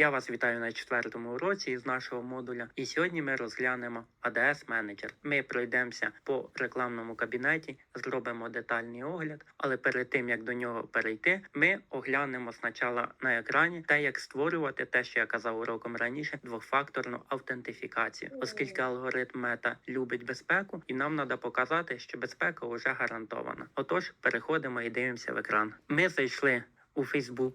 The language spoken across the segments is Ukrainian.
Я вас вітаю на четвертому уроці із нашого модуля. І сьогодні ми розглянемо ADS Manager. Ми пройдемося по рекламному кабінеті, зробимо детальний огляд, але перед тим як до нього перейти, ми оглянемо спочатку на екрані те, як створювати те, що я казав уроком раніше, двофакторну автентифікацію, оскільки алгоритм мета любить безпеку, і нам треба показати, що безпека вже гарантована. Отож, переходимо і дивимося в екран. Ми зайшли у Facebook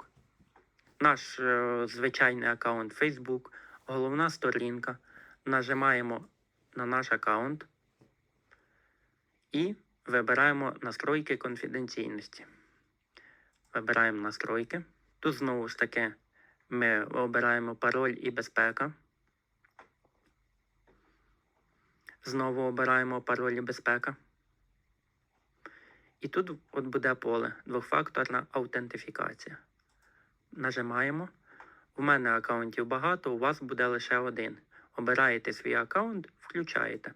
наш е, звичайний аккаунт Facebook, головна сторінка. Нажимаємо на наш аккаунт і вибираємо настройки конфіденційності. Вибираємо настройки. Тут знову ж таки ми обираємо пароль і безпека. Знову обираємо пароль і безпека. І тут от буде поле двофакторна аутентифікація. Нажимаємо. У мене аккаунтів багато, у вас буде лише один. Обираєте свій аккаунт, включаєте.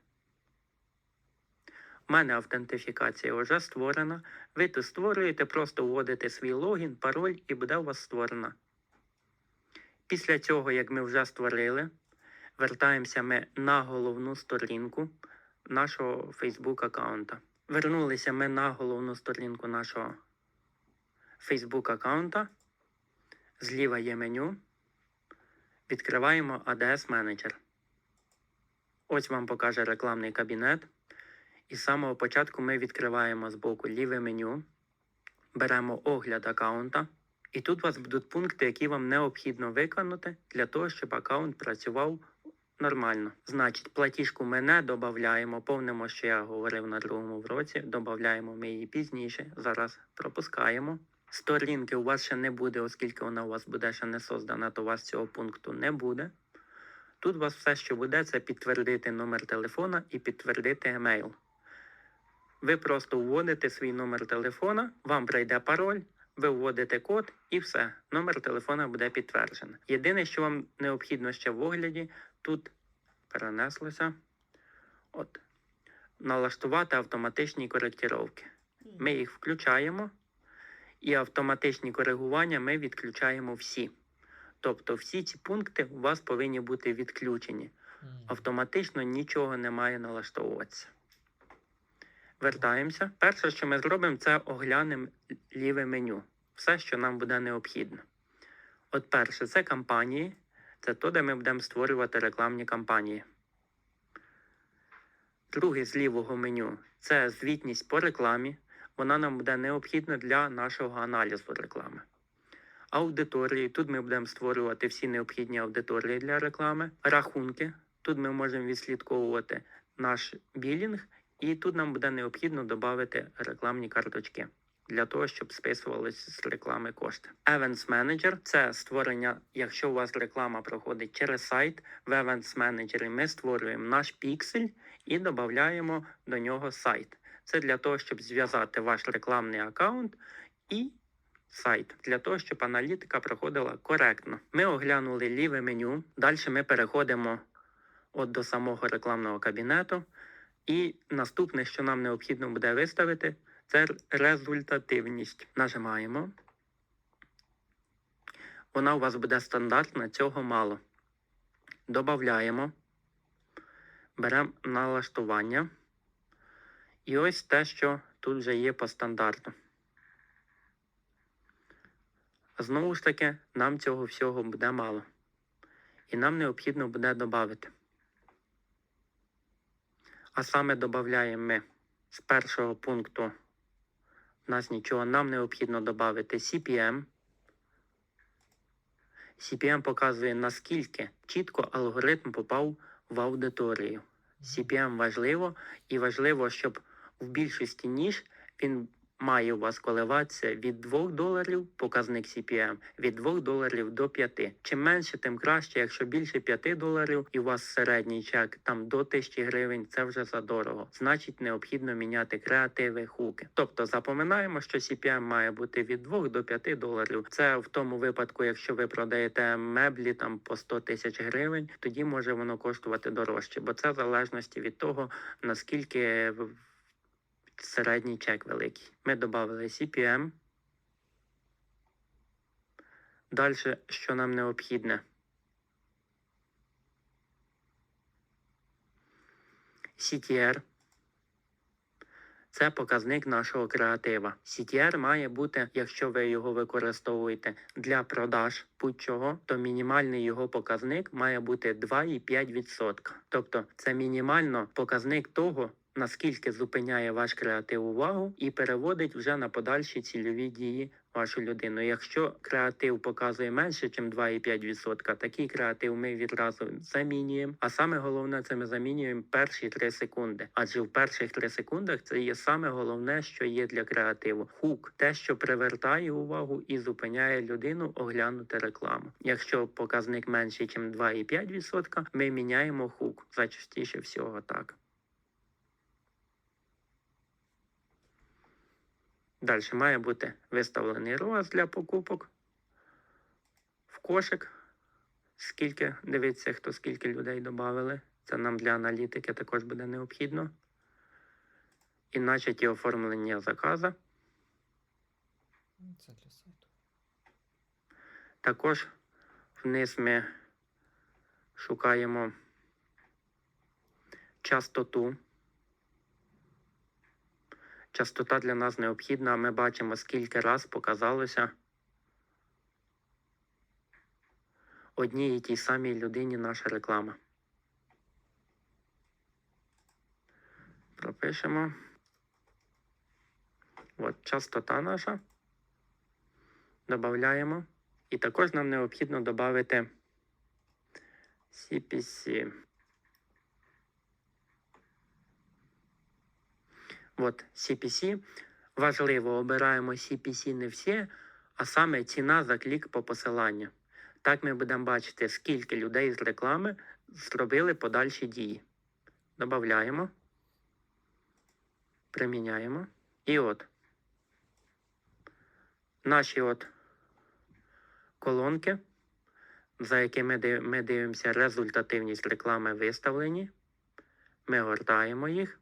У мене автентифікація вже створена. Ви тут створюєте, просто вводите свій логін, пароль і буде у вас створена. Після цього, як ми вже створили, вертаємося ми на головну сторінку нашого Facebook аккаунта. Вернулися ми на головну сторінку нашого Facebook аккаунта. Зліва є меню. Відкриваємо ADS Manager. Ось вам покаже рекламний кабінет. І з самого початку ми відкриваємо з боку ліве меню, беремо огляд аккаунта. І тут у вас будуть пункти, які вам необхідно виконати для того, щоб аккаунт працював нормально. Значить, платіжку ми не додаємо, повнимо, що я говорив на другому році, додаємо ми її пізніше. Зараз пропускаємо. Сторінки у вас ще не буде, оскільки вона у вас буде ще не создана, то у вас цього пункту не буде. Тут у вас все, що буде, це підтвердити номер телефона і підтвердити емейл. Ви просто вводите свій номер телефона, вам прийде пароль, ви вводите код і все. Номер телефона буде підтверджений. Єдине, що вам необхідно ще в огляді, тут перенеслося. От, налаштувати автоматичні коректіровки. Ми їх включаємо. І автоматичні коригування ми відключаємо всі. Тобто всі ці пункти у вас повинні бути відключені. Автоматично нічого не має налаштовуватися. Вертаємося. Перше, що ми зробимо, це оглянемо ліве меню. Все, що нам буде необхідно. От перше, це кампанії. Це то, де ми будемо створювати рекламні кампанії. Друге з лівого меню це звітність по рекламі вона нам буде необхідна для нашого аналізу реклами. Аудиторії. Тут ми будемо створювати всі необхідні аудиторії для реклами. Рахунки. Тут ми можемо відслідковувати наш білінг, і тут нам буде необхідно додати рекламні карточки для того, щоб списувалися з реклами кошти. Events Manager – це створення, якщо у вас реклама проходить через сайт, в Events Manager ми створюємо наш піксель і додаємо до нього сайт. Це для того, щоб зв'язати ваш рекламний аккаунт і сайт, для того, щоб аналітика проходила коректно. Ми оглянули ліве меню. Далі ми переходимо от до самого рекламного кабінету. І наступне, що нам необхідно буде виставити, це результативність. Нажимаємо. Вона у вас буде стандартна, цього мало. Добавляємо. Беремо налаштування. І ось те, що тут вже є по стандарту. Знову ж таки, нам цього всього буде мало. І нам необхідно буде додати. А саме додаємо ми з першого пункту у нас нічого, нам необхідно додати CPM. CPM показує, наскільки чітко алгоритм попав в аудиторію. CPM важливо і важливо, щоб в більшості ніж він має у вас коливатися від 2 доларів показник CPM, від 2 доларів до 5. Чим менше, тим краще. Якщо більше 5 доларів і у вас середній чек там до 1000 гривень, це вже задорого. Значить, необхідно міняти креативи, хуки. Тобто запоминаємо, що CPM має бути від 2 до 5 доларів. Це в тому випадку, якщо ви продаєте меблі там по 100 тисяч гривень, тоді може воно коштувати дорожче, бо це в залежності від того, наскільки середній чек великий. Ми додали CPM. Далі, що нам необхідне. CTR. Це показник нашого креатива. CTR має бути, якщо ви його використовуєте для продаж будь-чого, то мінімальний його показник має бути 2,5%. Тобто це мінімально показник того, наскільки зупиняє ваш креатив увагу і переводить вже на подальші цільові дії вашу людину. Якщо креатив показує менше, ніж 2,5%, такий креатив ми відразу замінюємо. А саме головне, це ми замінюємо перші 3 секунди. Адже в перших 3 секундах це є саме головне, що є для креативу. Хук те, що привертає увагу і зупиняє людину оглянути рекламу. Якщо показник менший, ніж 2,5%, ми міняємо хук. Зачастіше всього так. Далі має бути виставлений роз для покупок в кошик. Скільки, дивіться, хто скільки людей додали. Це нам для аналітики також буде необхідно. І начаті оформлення заказа. Це для сайту. Також вниз ми шукаємо частоту. Частота для нас необхідна. Ми бачимо, скільки раз показалося одній і тій самій людині наша реклама. Пропишемо. От частота наша. Додаємо. І також нам необхідно додати CPC. От CPC. Важливо, обираємо CPC не всі, а саме ціна за клік по посиланню. Так ми будемо бачити, скільки людей з реклами зробили подальші дії. Додаємо. Приміняємо. І от. Наші от колонки, за якими ми дивимося результативність реклами виставлені. Ми гортаємо їх.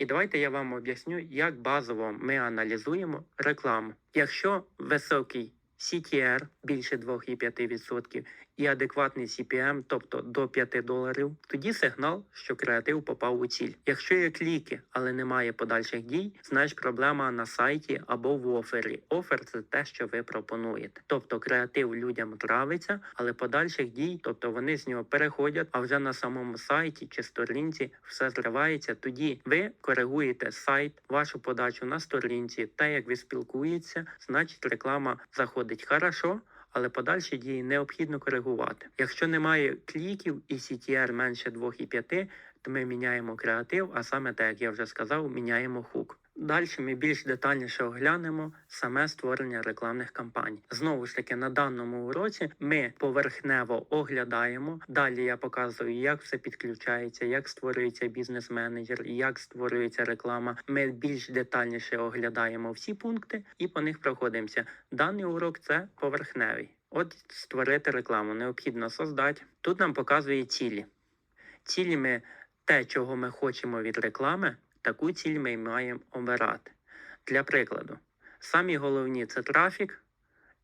І давайте я вам об'ясню, як базово ми аналізуємо рекламу. Якщо високий CTR більше 2,5% і адекватний CPM, тобто до 5 доларів, тоді сигнал, що креатив попав у ціль. Якщо є кліки, але немає подальших дій, значить проблема на сайті або в офері. Офер це те, що ви пропонуєте. Тобто креатив людям нравиться, але подальших дій, тобто вони з нього переходять, а вже на самому сайті чи сторінці все зривається. Тоді ви коригуєте сайт, вашу подачу на сторінці, те, як ви спілкуєтеся, значить реклама заходить хорошо. Але подальші дії необхідно коригувати. Якщо немає кліків і CTR менше 2,5, то ми міняємо креатив, а саме так, як я вже сказав, міняємо хук. Далі ми більш детальніше оглянемо саме створення рекламних кампаній. Знову ж таки, на даному уроці ми поверхнево оглядаємо. Далі я показую, як все підключається, як створюється бізнес-менеджер, як створюється реклама. Ми більш детальніше оглядаємо всі пункти і по них проходимося. Даний урок це поверхневий. От створити рекламу необхідно создати. Тут нам показує цілі. Цілі ми те, чого ми хочемо від реклами, таку ціль ми маємо обирати. Для прикладу, самі головні це трафік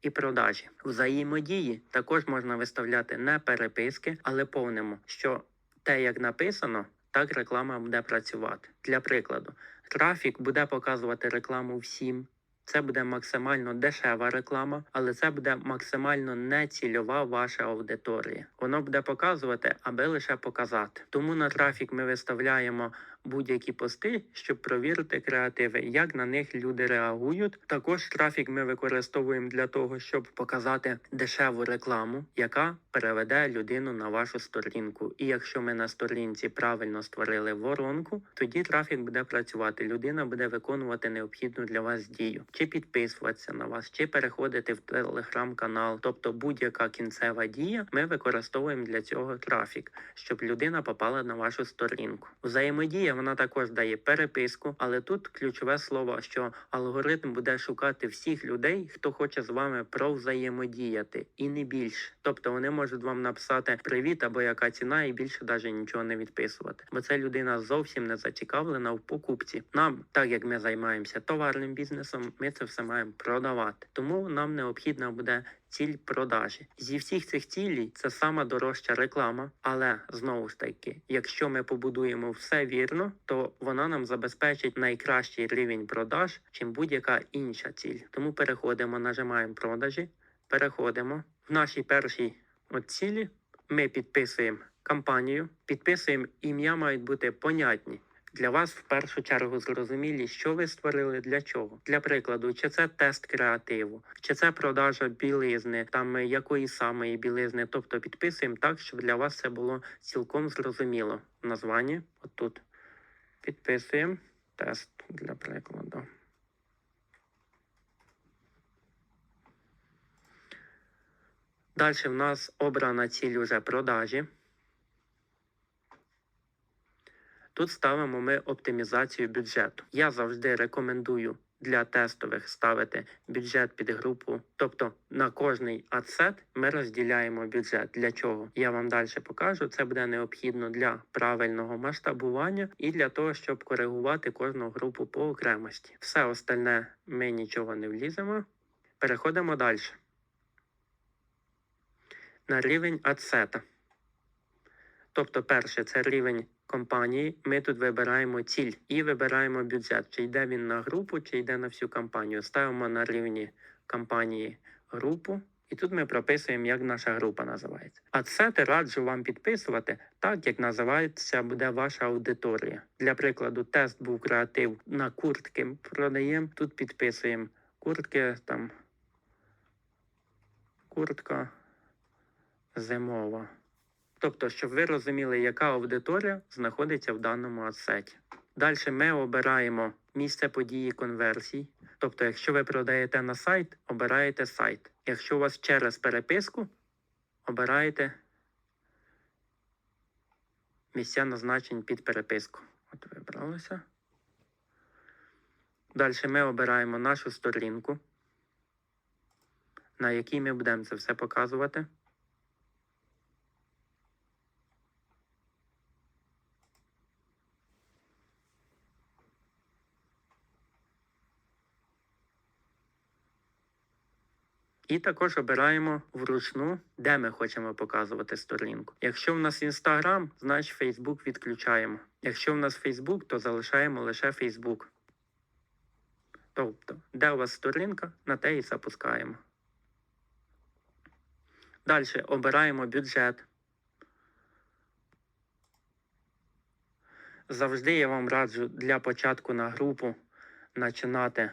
і продажі. Взаємодії також можна виставляти не переписки, але повнимо, що те, як написано, так реклама буде працювати. Для прикладу, трафік буде показувати рекламу всім. Це буде максимально дешева реклама, але це буде максимально нецільова ваша аудиторія. Воно буде показувати, аби лише показати. Тому на трафік ми виставляємо будь-які пости, щоб провірити креативи, як на них люди реагують. Також трафік ми використовуємо для того, щоб показати дешеву рекламу, яка переведе людину на вашу сторінку. І якщо ми на сторінці правильно створили воронку, тоді трафік буде працювати. Людина буде виконувати необхідну для вас дію, чи підписуватися на вас, чи переходити в телеграм-канал. Тобто будь-яка кінцева дія, ми використовуємо для цього трафік, щоб людина попала на вашу сторінку. Взаємодія вона також дає переписку, але тут ключове слово, що алгоритм буде шукати всіх людей, хто хоче з вами провзаємодіяти, і не більше. Тобто вони можуть вам написати привіт або яка ціна, і більше навіть нічого не відписувати. Бо ця людина зовсім не зацікавлена в покупці. Нам, так як ми займаємося товарним бізнесом, ми це все маємо продавати. Тому нам необхідна буде ціль продажі. Зі всіх цих цілей це сама дорожча реклама, але знову ж таки, якщо ми побудуємо все вірно, то вона нам забезпечить найкращий рівень продаж, чим будь-яка інша ціль. Тому переходимо, нажимаємо продажі, переходимо в нашій першій от цілі. Ми підписуємо кампанію, підписуємо ім'я, мають бути понятні. Для вас в першу чергу зрозумілі, що ви створили для чого. Для прикладу, чи це тест креативу, чи це продажа білизни, там е, якої самої білизни. Тобто підписуємо так, щоб для вас це було цілком зрозуміло. Названня отут. Підписуємо тест для прикладу. Далі в нас обрана ціль уже продажі. Тут ставимо ми оптимізацію бюджету. Я завжди рекомендую для тестових ставити бюджет під групу. Тобто на кожний адсет ми розділяємо бюджет. Для чого? Я вам далі покажу. Це буде необхідно для правильного масштабування і для того, щоб коригувати кожну групу по окремості. Все остальне ми нічого не вліземо. Переходимо далі. На рівень адсета. Тобто, перше, це рівень компанії. Ми тут вибираємо ціль і вибираємо бюджет. Чи йде він на групу, чи йде на всю компанію. Ставимо на рівні компанії групу. І тут ми прописуємо, як наша група називається. А це раджу вам підписувати так, як називається буде ваша аудиторія. Для прикладу, тест був креатив на куртки. Продаємо. Тут підписуємо куртки там. Куртка зимова. Тобто, щоб ви розуміли, яка аудиторія знаходиться в даному адсеті. Далі ми обираємо місце події конверсій. Тобто, якщо ви продаєте на сайт, обираєте сайт. Якщо у вас через переписку, обираєте місця назначень під переписку. От вибралося. Далі ми обираємо нашу сторінку, на якій ми будемо це все показувати. І також обираємо вручну, де ми хочемо показувати сторінку. Якщо в нас Інстаграм, значить Фейсбук відключаємо. Якщо в нас Фейсбук, то залишаємо лише Фейсбук. Тобто, де у вас сторінка, на те і запускаємо. Далі обираємо бюджет. Завжди я вам раджу для початку на групу починати.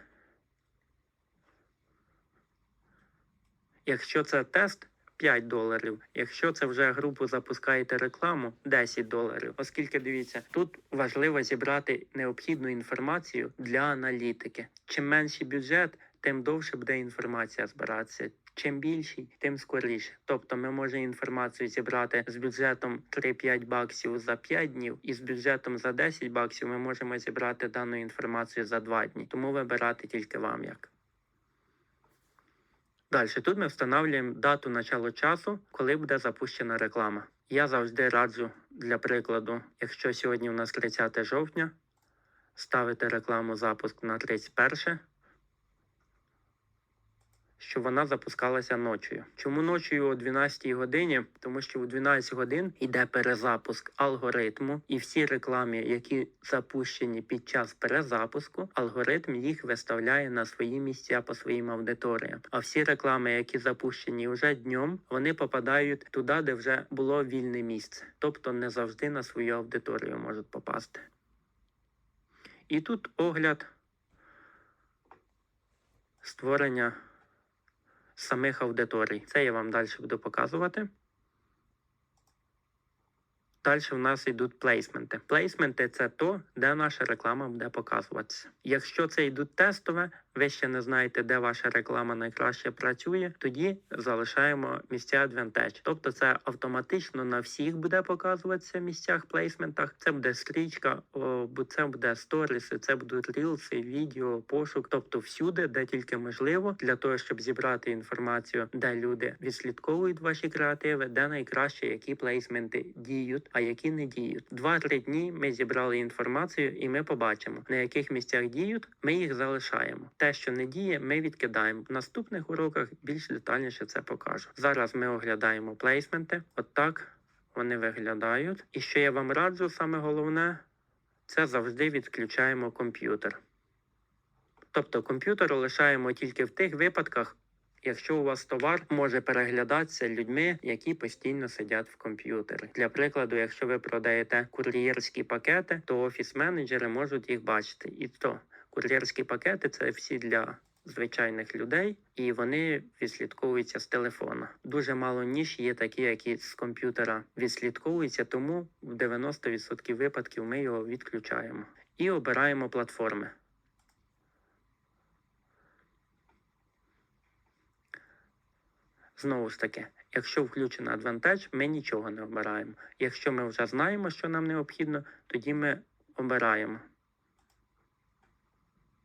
Якщо це тест 5 доларів, якщо це вже групу запускаєте рекламу 10 доларів. Оскільки дивіться, тут важливо зібрати необхідну інформацію для аналітики. Чим менший бюджет, тим довше буде інформація збиратися. Чим більший, тим скоріше. Тобто ми можемо інформацію зібрати з бюджетом 3-5 баксів за 5 днів, і з бюджетом за 10 баксів ми можемо зібрати дану інформацію за 2 дні. Тому вибирати тільки вам як. Далі тут ми встановлюємо дату початку часу, коли буде запущена реклама. Я завжди раджу для прикладу, якщо сьогодні у нас 30 жовтня, ставити рекламу запуск на 31, щоб вона запускалася ночою. Чому ночою о 12 годині? Тому що у 12 годин йде перезапуск алгоритму, і всі реклами, які запущені під час перезапуску, алгоритм їх виставляє на свої місця по своїм аудиторіям. А всі реклами, які запущені вже днем, вони попадають туди, де вже було вільне місце, тобто не завжди на свою аудиторію можуть попасти. І тут огляд створення самих аудиторій. Це я вам далі буду показувати. Далі в нас йдуть плейсменти. Плейсменти це то, де наша реклама буде показуватися. Якщо це йдуть тестове, ви ще не знаєте, де ваша реклама найкраще працює, тоді залишаємо місця Advantage. Тобто це автоматично на всіх буде показуватися місцях плейсментах. Це буде стрічка, це буде сторіси, це будуть рілси, відео, пошук. Тобто всюди, де тільки можливо, для того, щоб зібрати інформацію, де люди відслідковують ваші креативи, де найкраще які плейсменти діють, а які не діють. Два-три дні ми зібрали інформацію, і ми побачимо, на яких місцях діють. Ми їх залишаємо. Те, що не діє, ми відкидаємо. В наступних уроках більш детальніше це покажу. Зараз ми оглядаємо плейсменти. От так вони виглядають. І що я вам раджу, саме головне, це завжди відключаємо комп'ютер. Тобто комп'ютер лишаємо тільки в тих випадках, якщо у вас товар може переглядатися людьми, які постійно сидять в комп'ютері. Для прикладу, якщо ви продаєте кур'єрські пакети, то офіс-менеджери можуть їх бачити. І то кур'єрські пакети це всі для звичайних людей, і вони відслідковуються з телефона. Дуже мало ніж є такі, які з комп'ютера відслідковуються, тому в 90% випадків ми його відключаємо і обираємо платформи. Знову ж таки, якщо включено Advantage, ми нічого не обираємо. Якщо ми вже знаємо, що нам необхідно, тоді ми обираємо.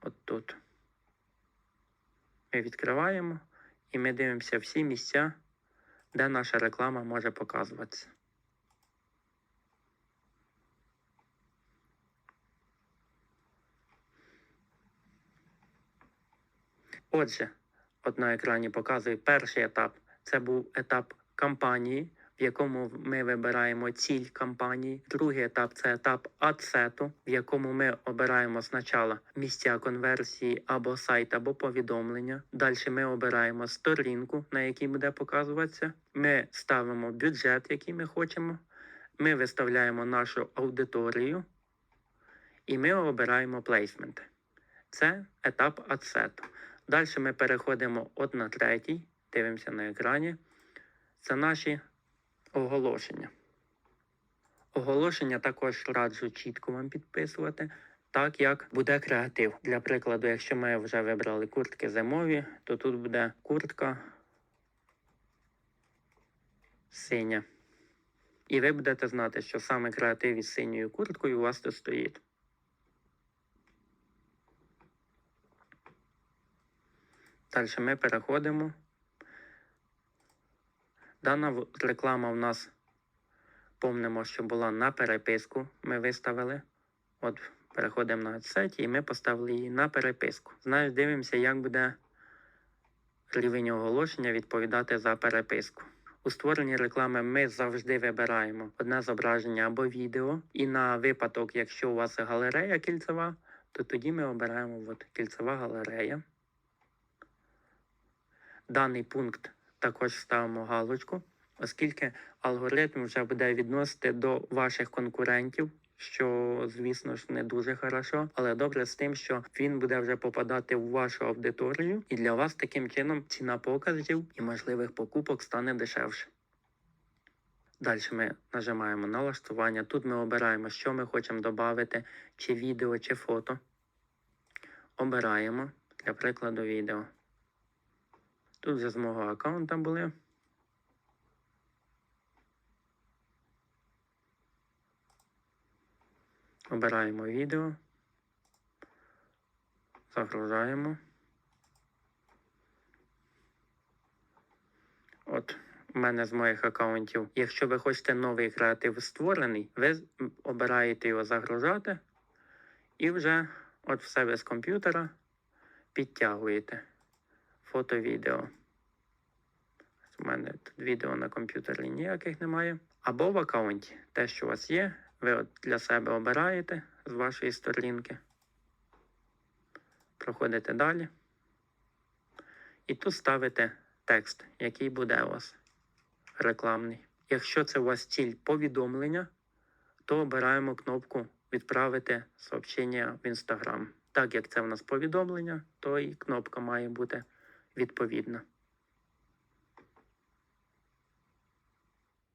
От тут. Ми відкриваємо і ми дивимося всі місця, де наша реклама може показуватися. Отже, от на екрані показує перший етап. Це був етап кампанії, в якому ми вибираємо ціль кампанії. Другий етап це етап адсету, в якому ми обираємо спочатку місця конверсії або сайт, або повідомлення. Далі ми обираємо сторінку, на якій буде показуватися. Ми ставимо бюджет, який ми хочемо. Ми виставляємо нашу аудиторію і ми обираємо плейсмент. Це етап адсету. Далі ми переходимо от на третій, дивимося на екрані. Це наші оголошення. Оголошення також раджу чітко вам підписувати, так як буде креатив. Для прикладу, якщо ми вже вибрали куртки зимові, то тут буде куртка синя. І ви будете знати, що саме креатив із синьою курткою у вас тут стоїть. Далі ми переходимо. Дана реклама в нас, помнимо, що була на переписку. Ми виставили. От переходимо на сеті і ми поставили її на переписку. Знаєш, дивимося, як буде рівень оголошення відповідати за переписку. У створенні реклами ми завжди вибираємо одне зображення або відео. І на випадок, якщо у вас галерея кільцева, то тоді ми обираємо от, кільцева галерея. Даний пункт також ставимо галочку, оскільки алгоритм вже буде відносити до ваших конкурентів, що, звісно ж, не дуже хорошо, але добре з тим, що він буде вже попадати в вашу аудиторію, і для вас таким чином ціна показів і можливих покупок стане дешевше. Далі ми нажимаємо налаштування. Тут ми обираємо, що ми хочемо додати, чи відео, чи фото. Обираємо для прикладу відео. Тут вже з мого аккаунта були. Обираємо відео. Загружаємо. От у мене з моїх аккаунтів. Якщо ви хочете новий креатив створений, ви обираєте його загружати і вже от в себе з комп'ютера підтягуєте фото, відео. У мене тут відео на комп'ютері ніяких немає. Або в аккаунті. Те, що у вас є, ви от для себе обираєте з вашої сторінки. Проходите далі. І тут ставите текст, який буде у вас рекламний. Якщо це у вас ціль повідомлення, то обираємо кнопку Відправити сообщення в Instagram. Так як це у нас повідомлення, то і кнопка має бути відповідна.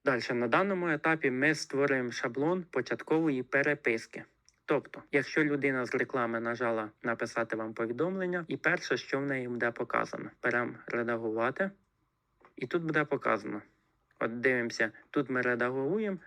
Далі, на даному етапі ми створюємо шаблон початкової переписки. Тобто, якщо людина з реклами нажала написати вам повідомлення, і перше, що в неї буде показано, беремо редагувати, і тут буде показано. От дивимося, тут ми редагуємо,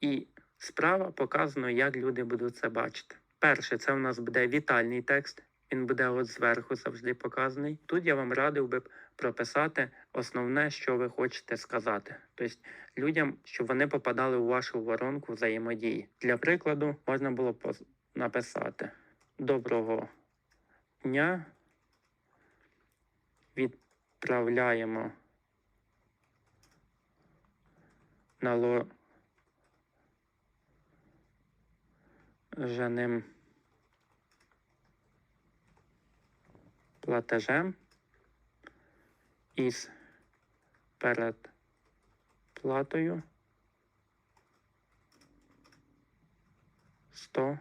і справа показано, як люди будуть це бачити. Перше, це у нас буде вітальний текст. Він буде от зверху завжди показаний. Тут я вам радив би прописати основне, що ви хочете сказати. Тобто людям, щоб вони попадали у вашу воронку взаємодії. Для прикладу, можна було б написати Доброго дня. відправляємо наложеним платежем із передплатою 100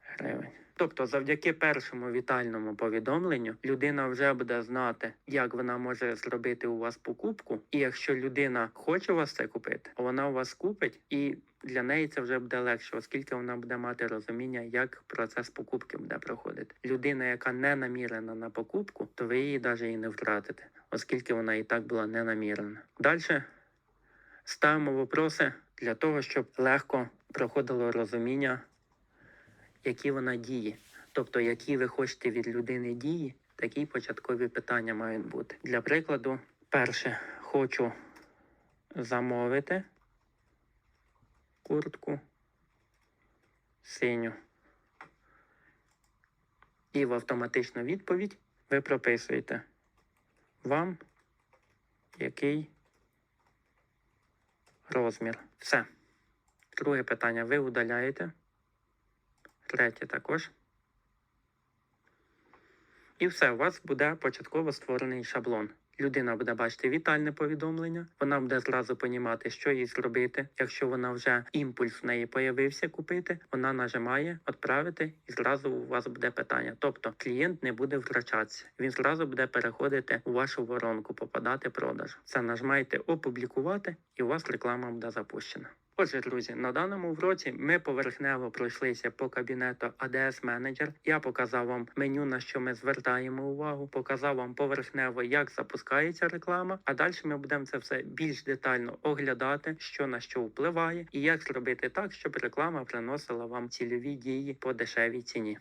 гривень. Тобто, завдяки першому вітальному повідомленню людина вже буде знати, як вона може зробити у вас покупку. І якщо людина хоче у вас це купити, вона у вас купить, і для неї це вже буде легше, оскільки вона буде мати розуміння, як процес покупки буде проходити. Людина, яка не намірена на покупку, то ви її навіть і не втратите, оскільки вона і так була не намірена. Далі ставимо вопроси для того, щоб легко проходило розуміння які вона дії. Тобто, які ви хочете від людини дії, такі початкові питання мають бути. Для прикладу, перше, хочу замовити куртку синю. І в автоматичну відповідь ви прописуєте вам який розмір. Все. Друге питання ви удаляєте. Третє також. І все, у вас буде початково створений шаблон. Людина буде бачити вітальне повідомлення, вона буде зразу понімати, що їй зробити. Якщо вона вже імпульс в неї появився купити, вона нажимає відправити, і зразу у вас буде питання. Тобто клієнт не буде втрачатися. Він зразу буде переходити у вашу воронку, попадати продаж. Це нажимаєте опублікувати, і у вас реклама буде запущена. Отже, друзі, на даному вроці ми поверхнево пройшлися по кабінету ADS Manager. Я показав вам меню, на що ми звертаємо увагу, показав вам поверхнево, як запускається реклама. А далі ми будемо це все більш детально оглядати, що на що впливає, і як зробити так, щоб реклама приносила вам цільові дії по дешевій ціні.